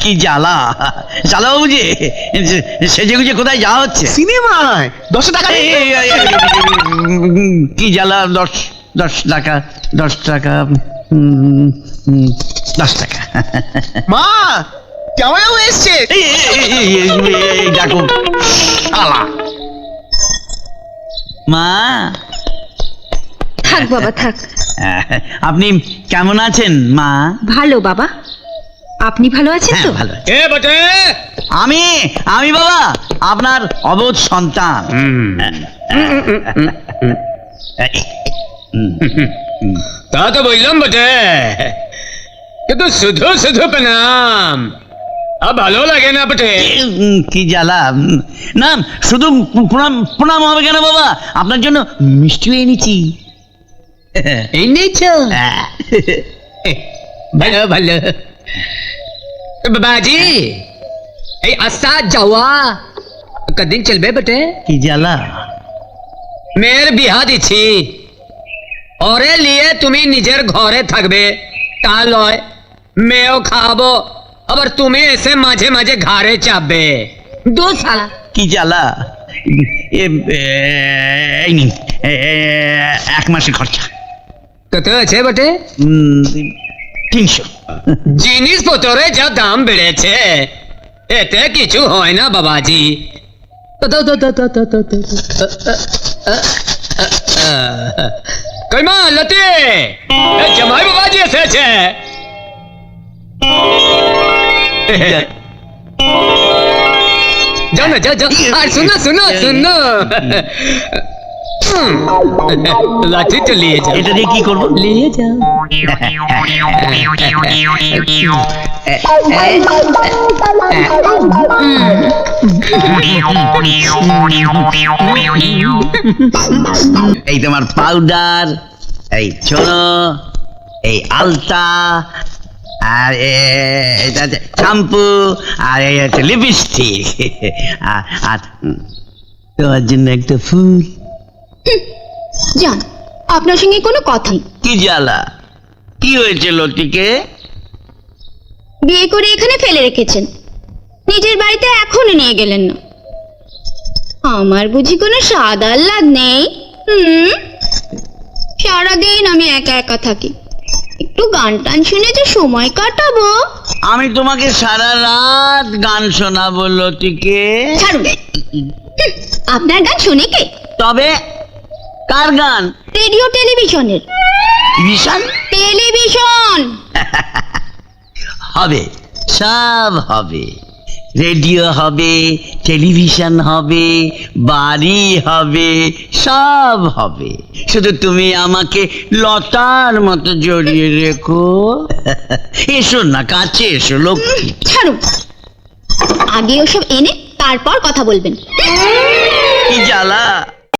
কি জ্বালা জ্বালা যে সেজে গুজে কোথায় যাওয়া হচ্ছে সিনেমায় দশ টাকা কি জ্বালা দশ দশ টাকা দশ টাকা দশ টাকা মা জামাইবাবু এসছে দেখো শালা মা থাক বাবা থাক আপনি কেমন আছেন মা ভালো বাবা আপনি ভালো আছেন হ্যাঁ তো ভালো এ বটে আমি আমি বাবা আপনার অবোধ সন্তান তা তো বললাম বটে কিন্তু শুধু শুধু প্রণাম ভালো লাগে না বটে কি জ্বালা না শুধু প্রণাম প্রণাম হবে কেন বাবা আপনার জন্য মিষ্টি এনেছি হ্যাঁ। ভালো ভালো বাবাজি এই আসা যাওয়া কদিন চলবে বটে কি জ্বালা মেয়ের বিহা দিছি ওরে লিয়ে তুমি নিজের ঘরে থাকবে তা লয় মেয়েও খাওয়াবো আবার তুমি এসে মাঝে মাঝে ঘাড়ে চাপবে দু সালা কি জ্বালা এই নিন এক মাসের খরচা কত আছে বটে? তিনশো। জিনিসপত্রে যা দাম বেড়েছে এতে কিছু হয় না বাবাজি। কইমা লতি! জামাই বাবাজি এসেছে। যাও না যাও যাও। আর শুনো শুনো শুনো। লাঠি তো নিয়ে যাও। এটা দিয়ে কি করব? নিয়ে যাও। এই তোমার পাউডার এই ছোনো এই আলতা আর এটা শ্যাম্পু আর এই হচ্ছে লিপস্টিক আর তোমার জন্য একটা ফুল। যান আপনার সঙ্গে কোনো কি জ্বালা? কি হয়েছে লতিকে? বিয়ে করে এখানে ফেলে রেখেছেন। নিজের বাড়িতে এখনও নিয়ে গেলেন না। আমার বুঝি কোনো স্বাদ আহ্লাদ নেই? হুম? সারাদিন আমি একা একা থাকি। একটু গান টান শুনে যে সময় কাটাবো। আমি তোমাকে সারা রাত গান শোনাবো লতিকে। ছাড়ুন। আপনার গান শুনে কে? তবে কার গান? রেডিও টেলিভিশনের। বিশাল টেলিভিশন। হবে সব হবে। রেডিও হবে টেলিভিশন হবে বাড়ি হবে সব হবে। শুধু তুমি আমাকে লতার মতো জড়িয়ে রেখো। এসো না কাছে এসো লক্ষ্মী। ছাড়ুন আগে ওসব এনে তারপর কথা বলবেন। কি জ্বালা?